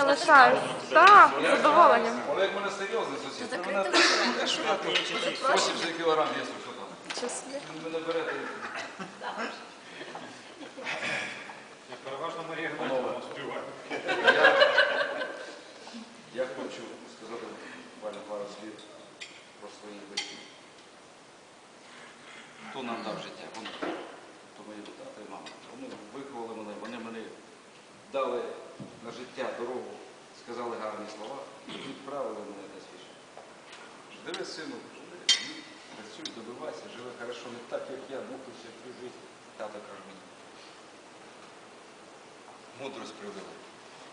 Я лишаюсь. Так, з задоволенням. Але як мене серйозний сусід, то мене що я тут? 80 кілограм весу, що там? Переважно Марія співає. я, хочу сказати буквально пару слів про своїх батьків. Хто нам дав життя? Вони. То мої тата і мама. Вони виховали мене, вони мене дали на життя дорогу, сказали гарні слова і відправили мене десь вище. Живи, сину, живи, працюй, добивайся, живи хорошо, не так, як я, мухайся всю життя. Тато каже мені. Мудрость привела.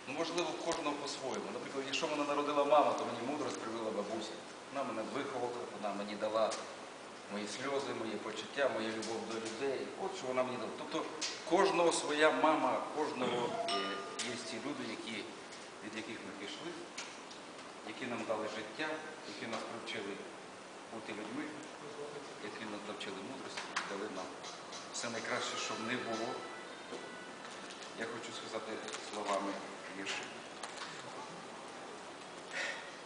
Ну, можливо, кожного по-своєму. Наприклад, якщо мене народила мама, то мені мудрость привела бабуся. Вона мене виховала, вона мені дала мої сльози, мої почуття, мою любов до людей. От що вона мені дала. Тобто кожного своя мама, кожного е, є ті люди, які, від яких ми пішли, які нам дали життя, які нас привчили бути людьми, які нас навчили мудрості, і дали нам все найкраще, що в них було. Я хочу сказати словами віршу.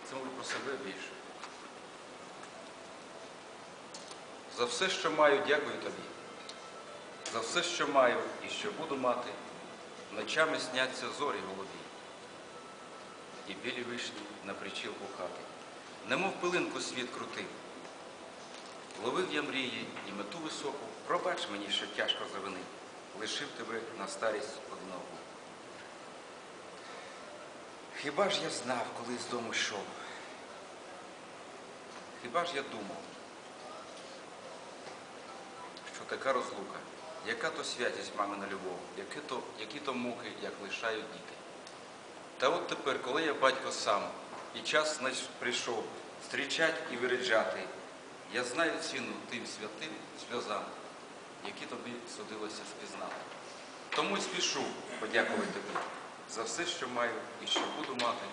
Це може про себе більше. За все, що маю, дякую тобі. За все, що маю і що буду мати, ночами сняться зорі голубі. І білі вишні на причілку хати. Немов пилинку світ крутив. Ловив я мрії і мету високу, пробач мені, що тяжко завинив, лишив тебе на старість одного. Хіба ж я знав, коли з дому йшов? Хіба ж я думав, що така розлука, яка то святість мамина любов, які то, які то муки, як лишають діти. Та от тепер, коли я батько сам, і час значить, прийшов зустрічать і виряджати, я знаю ціну тим святим сльозам, які тобі судилося спізнати. Тому й спішу подякувати тобі за все, що маю і що буду мати.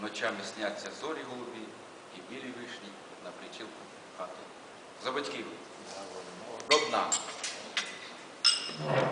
Ночами сняться зорі голубі і білі вишні на причілку хати. За батьків. До дна. Amen.